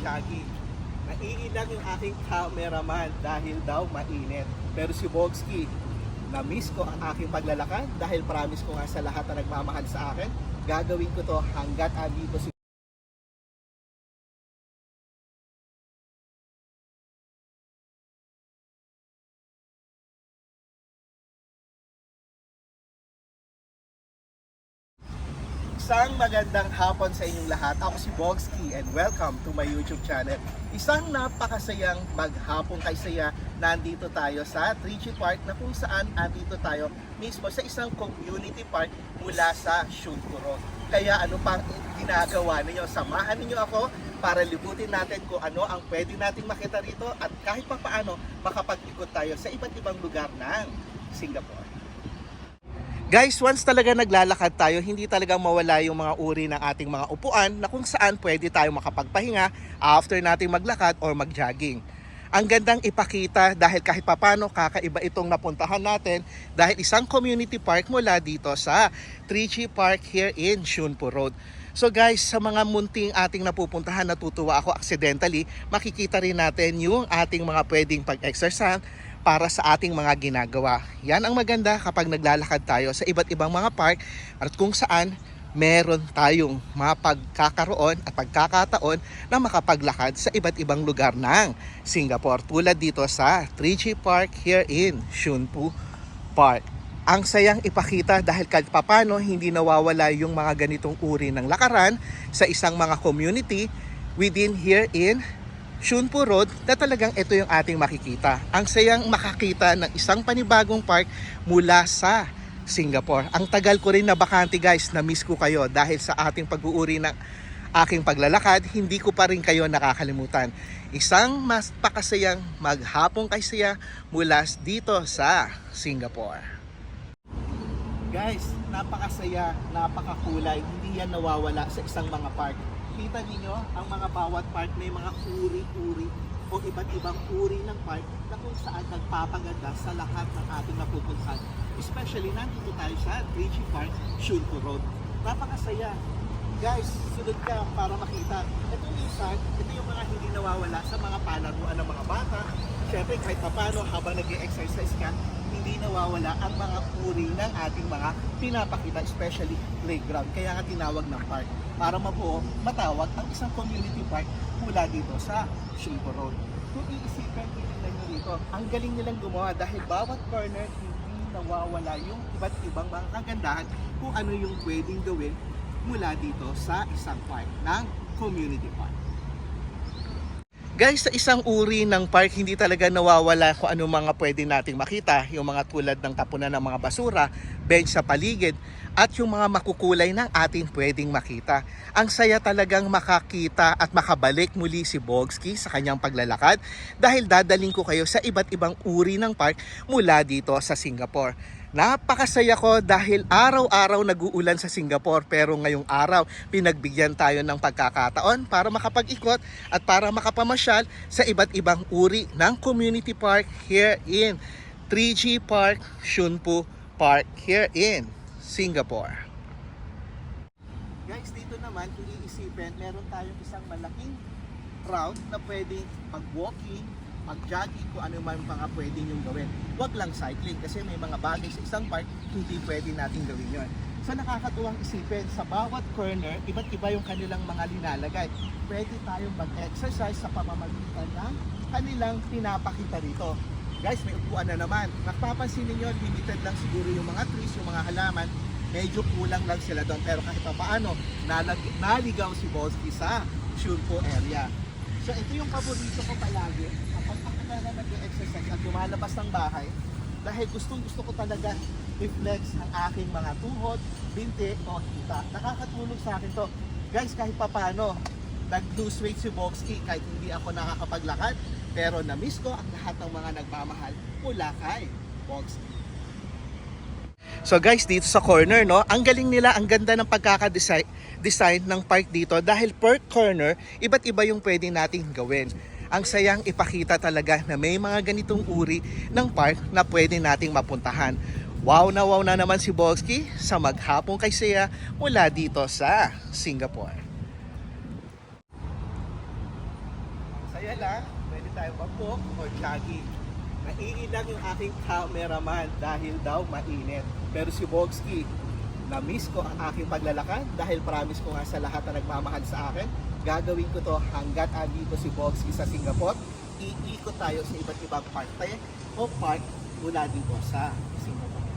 mag-jogging. Naiilang yung aking cameraman dahil daw mainit. Pero si Bogski, na-miss ko ang aking paglalakad dahil promise ko nga sa lahat na nagmamahal sa akin, gagawin ko to hanggat andito si Isang magandang hapon sa inyong lahat. Ako si Bogski and welcome to my YouTube channel. Isang napakasayang maghapong kay saya nandito tayo sa Trichy Park na kung saan andito tayo mismo sa isang community park mula sa Shunpuro. Kaya ano pang ginagawa ninyo? Samahan ninyo ako para libutin natin kung ano ang pwede nating makita rito at kahit pa paano makapag-ikot tayo sa iba't ibang lugar ng Singapore. Guys, once talaga naglalakad tayo, hindi talaga mawala yung mga uri ng ating mga upuan na kung saan pwede tayo makapagpahinga after nating maglakad or mag-jogging. Ang gandang ipakita dahil kahit papano kakaiba itong napuntahan natin dahil isang community park mula dito sa Trichy Park here in Shunpo Road. So guys, sa mga munting ating napupuntahan, natutuwa ako accidentally, makikita rin natin yung ating mga pwedeng pag-exercise para sa ating mga ginagawa. Yan ang maganda kapag naglalakad tayo sa iba't ibang mga park at kung saan meron tayong mapagkakaroon at pagkakataon na makapaglakad sa iba't ibang lugar ng Singapore tulad dito sa Trichy Park here in Shunpu Park. Ang sayang ipakita dahil kahit papano hindi nawawala yung mga ganitong uri ng lakaran sa isang mga community within here in Shunpo Road na talagang ito yung ating makikita. Ang sayang makakita ng isang panibagong park mula sa Singapore. Ang tagal ko rin na bakante guys, na miss ko kayo dahil sa ating pag-uuri ng aking paglalakad, hindi ko pa rin kayo nakakalimutan. Isang mas pakasayang maghapong kay saya mula dito sa Singapore. Guys, napakasaya, napakakulay, hindi yan nawawala sa isang mga park. Kita ninyo, ang mga bawat park may mga uri-uri o iba't ibang uri ng park na kung saan nagpapaganda sa lahat ng ating napupuntahan. Especially nandito tayo sa Trichy Park, Shunko Road. Napakasaya. Guys, sunod ka para makita. Ito minsan, ito yung mga hindi nawawala sa mga palaruan ng mga bata. Siyempre, kahit papano, habang nag exercise ka, hindi nawawala ang mga uri ng ating mga pinapakita, especially playground. Kaya nga tinawag ng park para mabuo, matawag ang isang community park mula dito sa Shunpo Road. Kung iisipin, titignan nyo dito, ang galing nilang gumawa dahil bawat corner hindi nawawala yung iba't ibang mga kagandahan kung ano yung pwedeng gawin mula dito sa isang park ng community park. Guys, sa isang uri ng park, hindi talaga nawawala kung ano mga pwede nating makita. Yung mga tulad ng tapunan ng mga basura, bench sa paligid, at yung mga makukulay ng ating pwedeng makita. Ang saya talagang makakita at makabalik muli si Bogski sa kanyang paglalakad dahil dadaling ko kayo sa iba't ibang uri ng park mula dito sa Singapore. Napakasaya ko dahil araw-araw nag-uulan sa Singapore pero ngayong araw pinagbigyan tayo ng pagkakataon para makapag-ikot at para makapamasyal sa iba't ibang uri ng community park here in 3G Park, Shunpu Park here in Singapore. Guys, dito naman kung iisipin, meron tayong isang malaking route na pwedeng pag-walking, pag-jogging, kung ano man mga pwede nyong gawin. Huwag lang cycling kasi may mga bagay sa isang park hindi pwede natin gawin yon. So nakakatuwang isipin, sa bawat corner, iba't iba yung kanilang mga linalagay. Pwede tayong mag-exercise sa pamamagitan ng kanilang pinapakita rito. Guys, may upuan na naman. Napapansin ninyo, limited lang siguro yung mga trees, yung mga halaman. Medyo kulang lang sila doon. Pero kahit pa paano, nalag, naligaw si Bosky sa Shunpo area. So ito yung paborito ko palagi. Kapag ako talaga nag-exercise at lumalabas ng bahay, dahil gustong gusto ko talaga i-flex ang aking mga tuhod, binti o hita. Nakakatulong sa akin to. Guys, kahit papano, nag-lose weight si Boxy kahit hindi ako nakakapaglakad. Pero na-miss ko ang lahat ng mga nagmamahal mula kay Boxy. So guys, dito sa corner, no, ang galing nila, ang ganda ng pagkaka-design design ng park dito dahil per corner, iba't iba yung pwede nating gawin. Ang sayang ipakita talaga na may mga ganitong uri ng park na pwede nating mapuntahan. Wow na wow na naman si Bogsky sa maghapong kay Saya mula dito sa Singapore. Kaya lang, pwede tayo mag-walk or jogging. Naiilang yung aking cameraman dahil daw mainit. Pero si Bogsky, na-miss ko ang aking paglalakad dahil promise ko nga sa lahat na nagmamahal sa akin, gagawin ko to hanggat andito si Bogsky sa Singapore. Iikot tayo sa iba't ibang parte o park mula dito sa Singapore.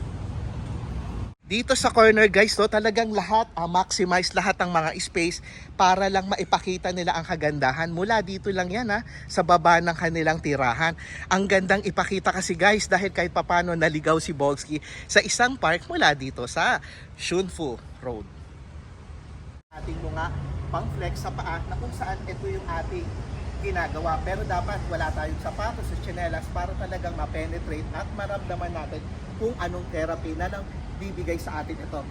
Dito sa corner guys, to, talagang lahat, ah, maximize lahat ng mga space para lang maipakita nila ang kagandahan. Mula dito lang yan ha, sa baba ng kanilang tirahan. Ang gandang ipakita kasi guys dahil kahit papano naligaw si Bogsky sa isang park mula dito sa Shunfu Road. Ating mga pang flex sa paa na kung saan ito yung ating ginagawa. Pero dapat wala tayong sapatos o tsinelas para talagang ma-penetrate at maramdaman natin kung anong therapy na nang bibigay sa atin ito.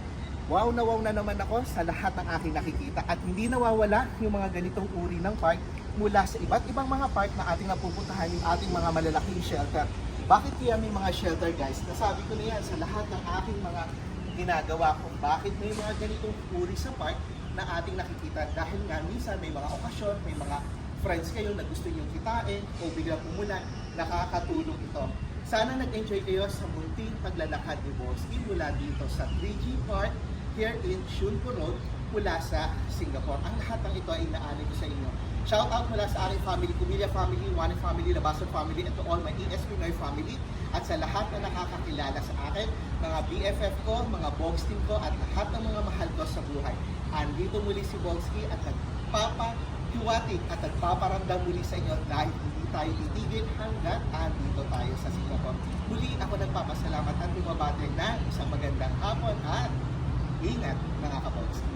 Wow na wow na naman ako sa lahat ng aking nakikita at hindi nawawala yung mga ganitong uri ng park mula sa iba't ibang mga park na ating napupuntahan yung ating mga malalaking shelter. Bakit kaya may mga shelter guys? Nasabi ko na yan sa lahat ng aking mga ginagawa kung bakit may mga ganitong uri sa park na ating nakikita dahil nga minsan may mga okasyon, may mga friends kayo na gusto nyo kitain o biglang umulan, nakakatulong ito. Sana nag-enjoy kayo sa munting paglalakad ni Boski mula dito sa 3G Park here in Shunpo Road mula sa Singapore. Ang lahat ng ito ay inaani ko sa inyo. Shout out mula sa aking family, Kumilia family, Wani family, Labason family, and to all my ES Pinoy family at sa lahat na nakakakilala sa akin, mga BFF ko, mga Bogs team ko, at lahat ng mga mahal ko sa buhay. Andito muli si Bogski at nagpapahiwatig at nagpaparamdam muli sa inyo dahil hindi tayo titigil hanggat andito tayo sa Singapore. Muli ako nagpapasalamat at bumabate na isang magandang hapon at ingat mga kabogski.